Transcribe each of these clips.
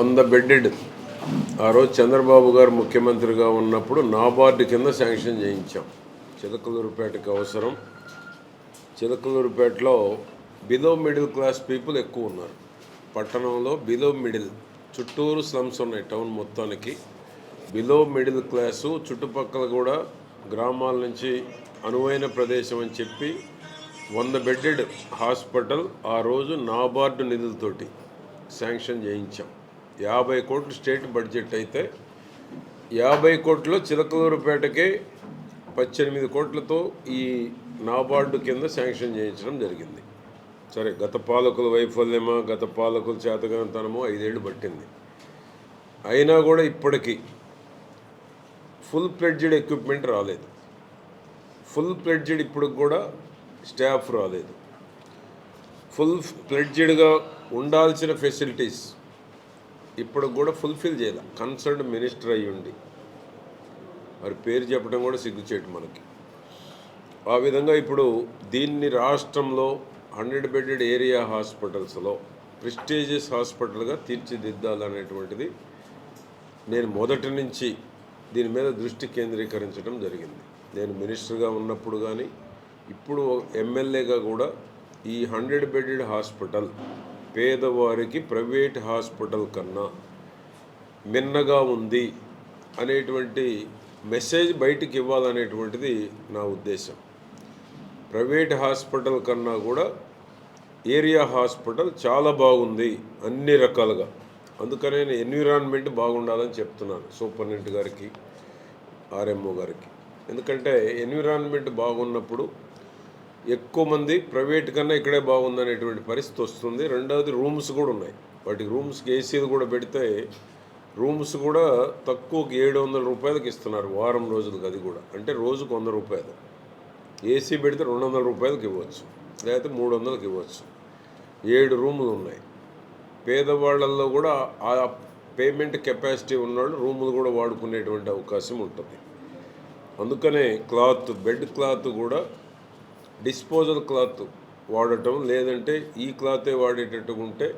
వంద బెడ్డెడ్. ఆ రోజు చంద్రబాబు గారు ముఖ్యమంత్రిగా ఉన్నప్పుడు నాబార్డు కింద శాంక్షన్ చేయించాం. చిలకలూరుపేటకి అవసరం. చిలకలూరుపేటలో బిలో మిడిల్ క్లాస్ పీపుల్ ఎక్కువ ఉన్నారు. పట్టణంలో బిలో మిడిల్ చుట్టూరు స్లమ్స్ ఉన్నాయి టౌన్ మొత్తానికి. బిలో మిడిల్ క్లాసు చుట్టుపక్కల కూడా గ్రామాల నుంచి అనువైన ప్రదేశం అని చెప్పి వంద బెడ్డెడ్ హాస్పిటల్ ఆ రోజు నాబార్డు నిధులతోటి శాంక్షన్ చేయించాం. యాభై కోట్లు స్టేట్ బడ్జెట్ అయితే యాభై కోట్లు చిలకలూరుపేటకే పద్దెనిమిది కోట్లతో ఈ నాబార్డు కింద శాంక్షన్ చేయించడం జరిగింది. సరే గత పాలకుల వైఫల్యమా గత పాలకుల చేతగానితనమో ఐదేళ్ళు పట్టింది. అయినా కూడా ఇప్పటికీ ఫుల్ ప్లెడ్జెడ్ ఎక్విప్మెంట్ రాలేదు. ఫుల్ ప్లెడ్జెడ్ ఇప్పుడు కూడా స్టాఫ్ రాలేదు. ఫుల్ ప్లెడ్జెడ్గా ఉండాల్సిన ఫెసిలిటీస్ ఇప్పుడు కూడా ఫుల్ఫిల్ చేయాలి కన్సర్న్ మినిస్టర్ అయ్యుండి. వారి పేరు చెప్పడం కూడా సిగ్గుచేటు మనకి. ఆ విధంగా ఇప్పుడు దీన్ని రాష్ట్రంలో హండ్రెడ్ బెడెడ్ ఏరియా హాస్పిటల్స్లో ప్రిస్టేజియస్ హాస్పిటల్గా తీర్చిదిద్దాలనేటువంటిది నేను మొదటి నుంచి దీని మీద దృష్టి కేంద్రీకరించడం జరిగింది. నేను మినిస్టర్గా ఉన్నప్పుడు కానీ ఇప్పుడు ఎమ్మెల్యేగా కూడా ఈ హండ్రెడ్ బెడెడ్ హాస్పిటల్ పేదవారికి ప్రైవేట్ హాస్పిటల్ కన్నా మిన్నగా ఉంది అనేటువంటి మెసేజ్ బయటికి ఇవ్వాలనేటువంటిది నా ఉద్దేశం. ప్రైవేట్ హాస్పిటల్ కన్నా కూడా ఏరియా హాస్పిటల్ చాలా బాగుంది అన్ని రకాలుగా. అందుకనే నేను ఎన్విరాన్మెంట్ బాగుండాలని చెప్తున్నాను సూపరింటెండెంట్ గారికి ఆర్ఎంఓ గారికి. ఎందుకంటే ఎన్విరాన్మెంట్ బాగున్నప్పుడు ఎక్కువ మంది ప్రైవేట్ కన్నా ఇక్కడే బాగుందనేటువంటి పరిస్థితి వస్తుంది. రెండవది రూమ్స్ కూడా ఉన్నాయి. వాటికి రూమ్స్కి ఏసీలు కూడా పెడితే రూమ్స్ కూడా తక్కువకి ఏడు వందల రూపాయలకి ఇస్తున్నారు వారం రోజులకి అది కూడా. అంటే రోజుకు వంద రూపాయలు. ఏసీ పెడితే రెండు వందల రూపాయలకి ఇవ్వచ్చు. లేకపోతే మూడు వందలకి ఇవ్వచ్చు. ఏడు రూములు ఉన్నాయి. పేదవాళ్ళల్లో కూడా ఆ పేమెంట్ కెపాసిటీ ఉన్నవాళ్ళు రూములు కూడా వాడుకునేటువంటి అవకాశం ఉంటుంది. అందుకనే క్లాత్ బెడ్ క్లాత్ కూడా డిస్పోజల్ క్లాత్ వాడటం లేదంటే ఈ క్లాతే వాడేటట్టుగా ఉంటే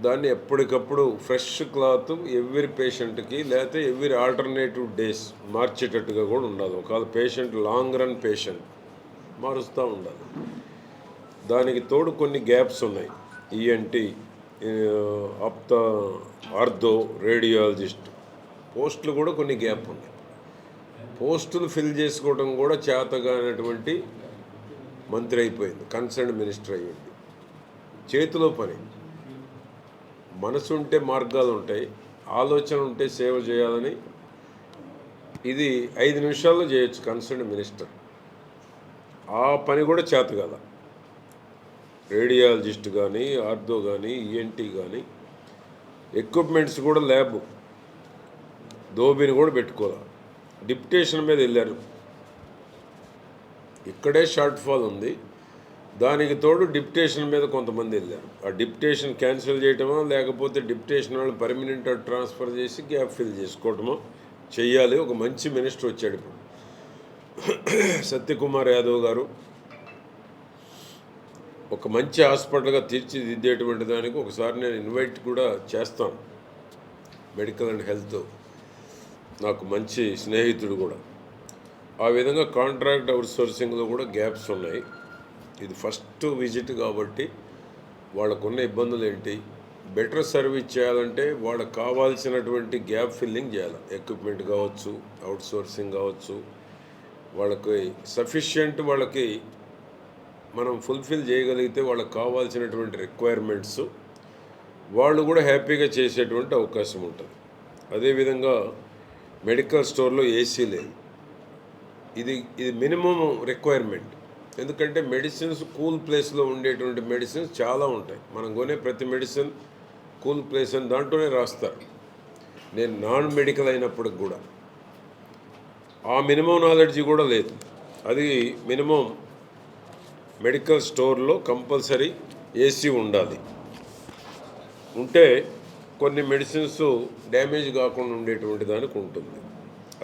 దాన్ని ఎప్పటికప్పుడు ఫ్రెష్ క్లాత్ ఎవ్రీ పేషెంట్కి లేకపోతే ఎవ్రీ ఆల్టర్నేటివ్ డేస్ మార్చేటట్టుగా కూడా ఉండాలి. ఒకవేళ పేషెంట్ లాంగ్ రన్ పేషెంట్ మారుస్తూ ఉండాలి. దానికి తోడు కొన్ని గ్యాప్స్ ఉన్నాయి. ఈఎన్టీ ఆప్త ఆర్థో రేడియాలజిస్ట్ పోస్టులు కూడా కొన్ని గ్యాప్ ఉన్నాయి. పోస్టులు ఫిల్ చేసుకోవడం కూడా చేతగానటువంటి మంత్రి అయిపోయింది కన్సర్న్ మినిస్టర్ అయ్యింది. చేతిలో పని. మనసు ఉంటే మార్గాలు ఉంటాయి ఆలోచన ఉంటే సేవ చేయాలని ఇది ఐదు నిమిషాల్లో చేయొచ్చు కన్సర్న్ మినిస్టర్ ఆ పని కూడా చేత కదా. రేడియాలజిస్ట్ కానీ ఆర్థో కానీ ఈఎన్టీ కానీ ఎక్విప్మెంట్స్ కూడా ల్యాబ్. దోబిని కూడా పెట్టుకోవాలి. డిప్టేషన్ మీద వెళ్ళారు. ఇక్కడే షార్ట్ ఫాల్ ఉంది. దానికి తోడు డిప్టేషన్ మీద కొంతమంది వెళ్ళారు. ఆ డిప్టేషన్ క్యాన్సిల్ చేయటమో లేకపోతే డిప్టేషన్ వాళ్ళు పర్మనెంట్ ట్రాన్స్ఫర్ చేసి గ్యాప్ ఫిల్ చేసుకోవటమో చెయ్యాలి. ఒక మంచి మినిస్టర్ వచ్చాడు ఇప్పుడు. సత్యకుమార్ యాదవ్ గారు ఒక మంచి హాస్పిటల్గా తీర్చిదిద్దేటువంటి దానికి ఒకసారి నేను ఇన్వైట్ కూడా చేస్తాను. మెడికల్ అండ్ హెల్త్ నాకు మంచి స్నేహితుడు కూడా. ఆ విధంగా కాంట్రాక్ట్ అవుట్ సోర్సింగ్లో కూడా గ్యాప్స్ ఉన్నాయి. ఇది ఫస్ట్ విజిట్ కాబట్టి వాళ్ళకున్న ఇబ్బందులు ఏంటి? బెటర్ సర్వీస్ చేయాలంటే వాళ్ళకి కావాల్సినటువంటి గ్యాప్ ఫిల్లింగ్ చేయాలి. ఎక్విప్మెంట్ కావచ్చు అవుట్ సోర్సింగ్ కావచ్చు. వాళ్ళకి సఫిషియంట్ వాళ్ళకి మనం ఫుల్ఫిల్ చేయగలిగితే వాళ్ళకి కావాల్సినటువంటి రిక్వైర్మెంట్స్ వాళ్ళు కూడా హ్యాపీగా చేసేటువంటి అవకాశం ఉంటుంది. అదేవిధంగా మెడికల్ స్టోర్లో ఏసీ లేదు. ఇది ఇది మినిమం రిక్వైర్మెంట్ ఎందుకంటే మెడిసిన్స్ కూల్ ప్లేస్లో ఉండేటువంటి మెడిసిన్స్ చాలా ఉంటాయి. మనం కొనే ప్రతి మెడిసిన్ కూల్ ప్లేస్ అని దాంట్లోనే రాస్తారు. నేను నాన్ మెడికల్ అయినప్పటికి కూడా. ఆ మినిమం నాలెడ్జ్ కూడా లేదు. అది మినిమం మెడికల్ స్టోర్లో కంపల్సరీ ఏసీ ఉండాలి. ఉంటే కొన్ని మెడిసిన్స్ డ్యామేజ్ కాకుండా ఉండేటువంటి దానికి ఉంటుంది.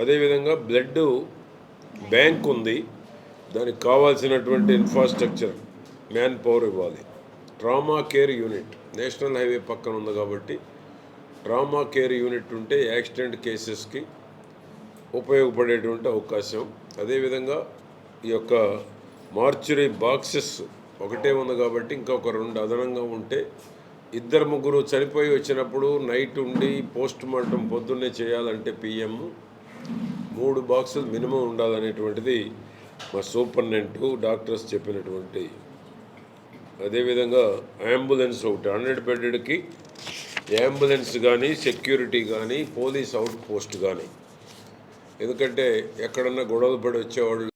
అదేవిధంగా బ్లడ్ బ్యాంక్ ఉంది. దానికి కావాల్సినటువంటి ఇన్ఫ్రాస్ట్రక్చర్ మ్యాన్ పవర్ ఇవ్వాలి. Trauma care unit national highway పక్కన ఉంది కాబట్టి ట్రామా కేర్ యూనిట్ ఉంటే యాక్సిడెంట్ కేసెస్కి ఉపయోగపడేటువంటి అవకాశం. అదేవిధంగా ఈ యొక్క మార్చురీ బాక్సెస్ ఒకటే ఉంది కాబట్టి ఇంకొక రెండు అదనంగా ఉంటే ఇద్దరు ముగ్గురు చనిపోయి వచ్చినప్పుడు నైట్ ఉండి పోస్ట్ మార్టం పొద్దున్నే చేయాలంటే పిఎం మూడు బాక్సులు మినిమం ఉండాలనేటువంటిది మా సూపర్నెంట్ డాక్టర్స్ చెప్పినటువంటి అదేవిధంగా అంబులెన్స్ ఒకటి. హండ్రెడ్ బెడ్కి అంబులెన్స్ కానీ సెక్యూరిటీ కానీ పోలీస్ అవుట్ పోస్ట్ కానీ ఎందుకంటే ఎక్కడన్నా గొడవలు పడి వచ్చేవాళ్ళు